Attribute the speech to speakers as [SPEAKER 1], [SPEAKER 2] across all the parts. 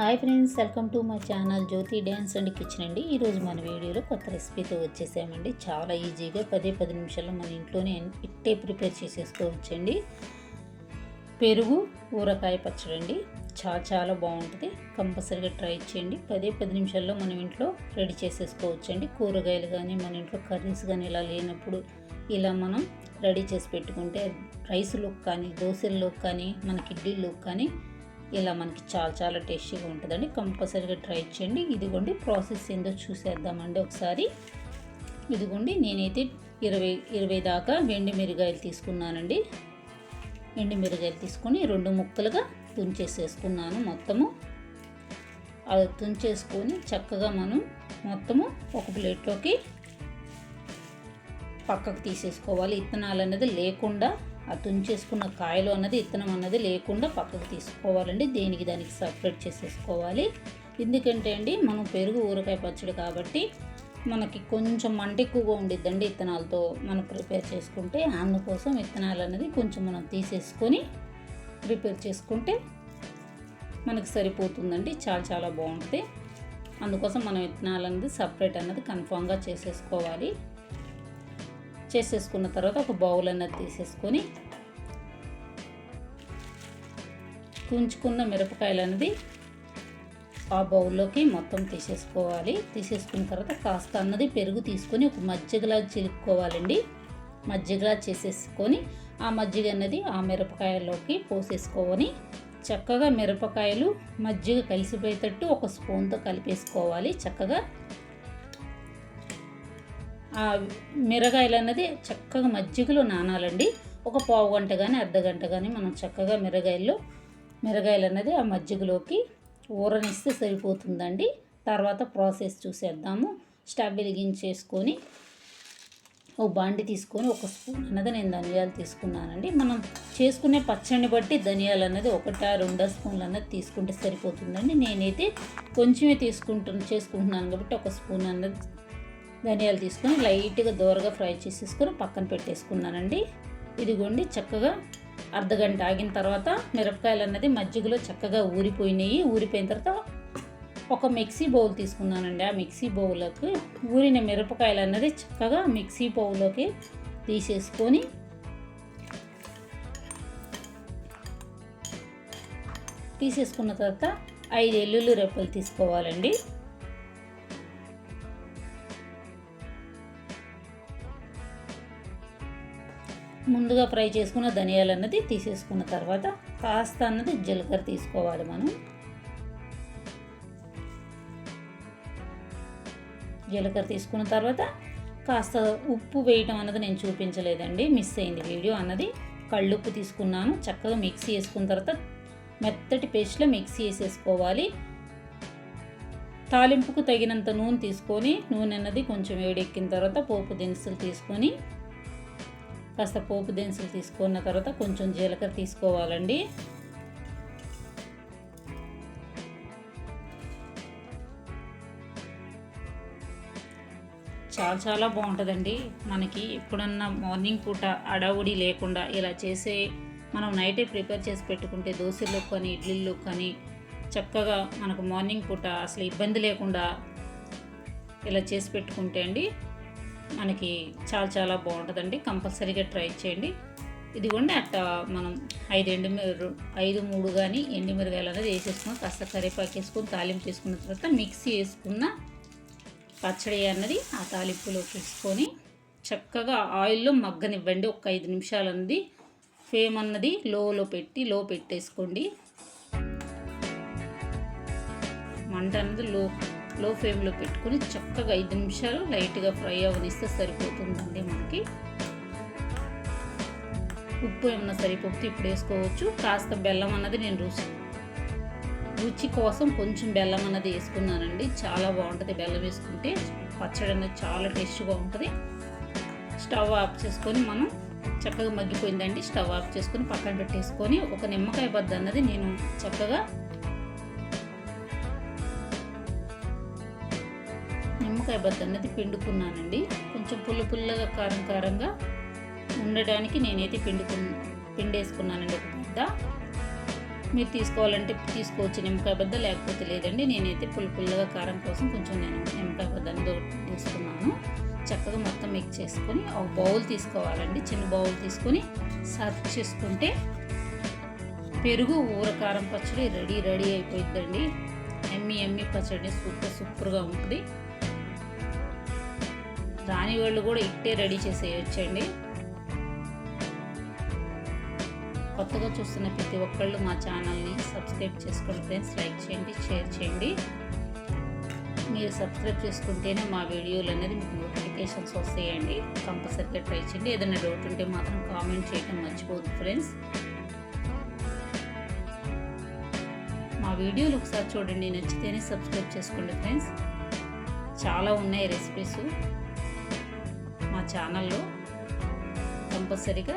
[SPEAKER 1] Hi friends welcome to my channel Jyothi dance and kitchen అండి. ఈరోజు మన వీడియోలో కొత్త రెసిపీతో వచ్చేసామండి. చాలా ఈజీగా పదే పది నిమిషాల్లో మన ఇంట్లోనే ఇట్టే ప్రిపేర్ చేసేసుకోవచ్చండి పెరుగు ఊరకాయ పచ్చడి అండి. చాలా చాలా బాగుంటుంది. కంపల్సరీగా ట్రై చేయండి. పదే పది నిమిషాల్లో మనం ఇంట్లో రెడీ చేసేసుకోవచ్చండి కూరగాయలు కానీ మన ఇంట్లో కర్రీస్ కానీ ఇలా లేనప్పుడు ఇలా మనం రెడీ చేసి పెట్టుకుంటే రైస్లోకి కానీ దోశల్లోకి కానీ మనకి ఇడ్లీలోకి కానీ ఇలా మనకి చాలా చాలా టేస్టీగా ఉంటుందండి. కంపల్సరీగా ట్రై చేయండి. ఇదిగోండి ప్రాసెస్ ఏందో చూసేద్దామండి ఒకసారి. ఇదిగోండి నేనైతే ఇరవై ఇరవై దాకా వెండి మిరగాయలు తీసుకున్నానండి. ఎండి మిరగాయలు తీసుకొని రెండు ముక్కలుగా తుంచేసేసుకున్నాను మొత్తము. అది తుంచేసుకొని చక్కగా మనం మొత్తము ఒక ప్లేట్లోకి పక్కకు తీసేసుకోవాలి. ఇత్తనాలు అనేది లేకుండా ఆ తుంచేసుకున్న కాయలు అన్నది ఇత్తనం అన్నది లేకుండా పక్కకు తీసుకోవాలండి. దేనికి దానికి సపరేట్ చేసేసుకోవాలి. ఎందుకంటే అండి మనం పెరుగు ఊరకాయ పచ్చడి కాబట్టి మనకి కొంచెం మంట ఎక్కువగా ఉండిద్దండి ఇత్తనాలతో మనం ప్రిపేర్ చేసుకుంటే. అందుకోసం ఇత్తనాలు అనేది కొంచెం మనం తీసేసుకొని ప్రిపేర్ చేసుకుంటే మనకి సరిపోతుందండి. చాలా చాలా బాగుంటుంది. అందుకోసం మనం ఇత్తనాలు అనేది సపరేట్ అన్నది కన్ఫామ్గా చేసేసుకోవాలి. చేసేసుకున్న తర్వాత ఒక బౌల్ అన్నది తీసేసుకొని తుంచుకున్న మిరపకాయలు అనేది ఆ బౌల్లోకి మొత్తం తీసేసుకోవాలి. తీసేసుకున్న తర్వాత కాస్త అన్నది పెరుగు తీసుకొని ఒక మజ్జిగలా చిలుక్కోవాలండి. మజ్జిగలా చేసేసుకొని ఆ మజ్జిగ అన్నది ఆ మిరపకాయల్లోకి పోసేసుకొని చక్కగా మిరపకాయలు మజ్జిగ కలిసిపోయేటట్టు ఒక స్పూన్తో కలిపేసుకోవాలి. చక్కగా ఆ మిరగాయలు అన్నది చక్కగా మజ్జిగలో నానాలండి. ఒక పావు గంట కానీ అర్ధ గంట కానీ మనం చక్కగా మిరగాయలు మిరగాయలు అన్నది ఆ మజ్జిగలోకి ఊరనిస్తే సరిపోతుందండి. తర్వాత ప్రాసెస్ చూసేద్దాము. స్టవ్ వెలిగించేసుకొని ఓ బాండి తీసుకొని ఒక స్పూన్ అన్నది నేను ధనియాలు తీసుకున్నానండి. మనం చేసుకునే పచ్చడిని బట్టి ధనియాలు అన్నది ఒకటా రెండో స్పూన్లు అన్నది తీసుకుంటే సరిపోతుందండి. నేనైతే కొంచెమే తీసుకుంటు చేసుకుంటున్నాను కాబట్టి ఒక స్పూన్ అన్నది ధనియాలు తీసుకొని లైట్గా దూరగా ఫ్రై చేసేసుకొని పక్కన పెట్టేసుకున్నానండి. ఇదిగోండి చక్కగా అర్ధగంట ఆగిన తర్వాత మిరపకాయలు అన్నది మజ్జిగలో చక్కగా ఊరిపోయినాయి. ఊరిపోయిన తర్వాత ఒక మిక్సీ బౌల్ తీసుకున్నానండి. ఆ మిక్సీ బౌల్లోకి ఊరిన మిరపకాయలు అన్నది చక్కగా మిక్సీ బౌల్లోకి తీసేసుకొని తీసేసుకున్న తర్వాత ఐదు ఎల్లుల్లి రెప్పలు తీసుకోవాలండి. ముందుగా ఫ్రై చేసుకున్న ధనియాలు అన్నది తీసేసుకున్న తర్వాత కాస్త అన్నది జీలకర్ర తీసుకోవాలి మనం. జీలకర్ర తీసుకున్న తర్వాత కాస్త ఉప్పు వేయటం అన్నది నేను చూపించలేదండి మిస్ అయింది వీడియో అన్నది. కళ్ళుప్పు తీసుకున్నాను చక్కగా మిక్సీ వేసుకున్న తర్వాత మెత్తటి పేస్ట్లో మిక్సీ వేసేసుకోవాలి తాలింపుకు తగినంత నూనె తీసుకొని నూనె అన్నది కొంచెం వేడెక్కిన తర్వాత పోపు దినుసులు తీసుకొని కాస్త పోపు దినుసులు తీసుకున్న తర్వాత కొంచెం జీలకర్ర తీసుకోవాలండి. చాలా చాలా బాగుంటుందండి. మనకి ఎప్పుడన్నా మార్నింగ్ పూట అడావుడి లేకుండా ఇలా చేసే మనం నైటే ప్రిపేర్ చేసి పెట్టుకుంటే దోశల్లో కానీ ఇడ్లీల్లో కానీ చక్కగా మనకు మార్నింగ్ పూట అసలు ఇబ్బంది లేకుండా ఇలా చేసి పెట్టుకుంటే అండి మనకి చాలా చాలా బాగుంటుందండి. కంపల్సరీగా ట్రై చేయండి. ఇదిగోండి అట్ట మనం ఐదు ఎండు ఐదు మూడు కానీ ఎండు మిరగాయలు అనేది వేసేసుకుని కాస్త కరివేపాకు వేసుకొని తాలింపు చేసుకున్న తర్వాత మిక్సీ వేసుకున్న పచ్చడి అన్నది ఆ తాలింపులో వేసుకొని చక్కగా ఆయిల్లో మగ్గనివ్వండి. ఒక ఐదు నిమిషాలు అన్నది ఫేమ్ అన్నది లోలో పెట్టి లో పెట్టేసుకోండి. మంట అన్నది లో లో ఫ్లేమ్లో పెట్టుకొని చక్కగా ఐదు నిమిషాలు లైట్గా ఫ్రై అవనిస్తే సరిపోతుందండి మనకి. ఉప్పు ఏమన్నా సరిపోతే ఇప్పుడు వేసుకోవచ్చు. కాస్త బెల్లం అన్నది నేను రుచి రుచి కోసం కొంచెం బెల్లం అన్నది వేసుకున్నానండి. చాలా బాగుంటుంది బెల్లం వేసుకుంటే. పచ్చడి అనేది చాలా టేస్ట్గా ఉంటుంది. స్టవ్ ఆఫ్ చేసుకొని మనం చక్కగా మగ్గిపోయిందండి. స్టవ్ ఆఫ్ చేసుకొని పక్కన పెట్టేసుకొని ఒక నిమ్మకాయ బద్ద అన్నది నేను చక్కగా నిమ్మకాయ బద్ద అన్నది పిండుకున్నానండి. కొంచెం పుల్ల పుల్లగా కారం కారంగా ఉండడానికి నేనైతే పిండుకు పిండేసుకున్నానండి ఒక బద్ద మీరు తీసుకోవాలంటే తీసుకోవచ్చు నిమ్మకాయ బద్ద లేకపోతే లేదండి. నేనైతే పుల్ల పుల్లగా కారం కోసం కొంచెం నేను నిమ్మకాయ బద్దని తీసుకున్నాను. చక్కగా మొత్తం మిక్స్ చేసుకొని ఒక బౌల్ తీసుకోవాలండి. చిన్న బౌల్ తీసుకొని సర్వ్ చేసుకుంటే పెరుగు ఊరకారం పచ్చడి రెడీ రెడీ అయిపోయిందండి ఎమ్మి ఎమ్మి పచ్చడి సూపర్ సూపర్గా ఉంటుంది. రాని వాళ్ళు కూడా ఇట్టే రెడీ చేసేయచ్చండి. కొత్తగా చూస్తున్న ప్రతి ఒక్కళ్ళు మా ఛానల్ని సబ్స్క్రైబ్ చేసుకోండి ఫ్రెండ్స్. లైక్ చేయండి షేర్ చేయండి. మీరు సబ్స్క్రైబ్ చేసుకుంటేనే మా వీడియోలు అనేది మీకు నోటిఫికేషన్స్ వస్తాయండి. కంపల్సరిగా ట్రై చేయండి. ఏదైనా డౌట్ ఉంటే మాత్రం కామెంట్ చేయడం మర్చిపోదు ఫ్రెండ్స్. మా వీడియోలు ఒకసారి చూడండి. నచ్చితేనే సబ్స్క్రైబ్ చేసుకోండి ఫ్రెండ్స్. చాలా ఉన్నాయి రెసిపీస్. మా ఛానల్లో కంపల్సరీగా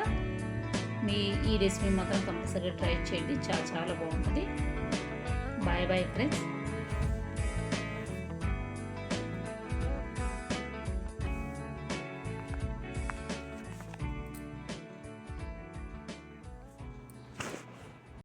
[SPEAKER 1] మీ ఈ రెసిపీ మాత్రం కంపల్సరీగా ట్రై చేయండి. చాలా చాలా బాగుంటుంది. Bye bye friends.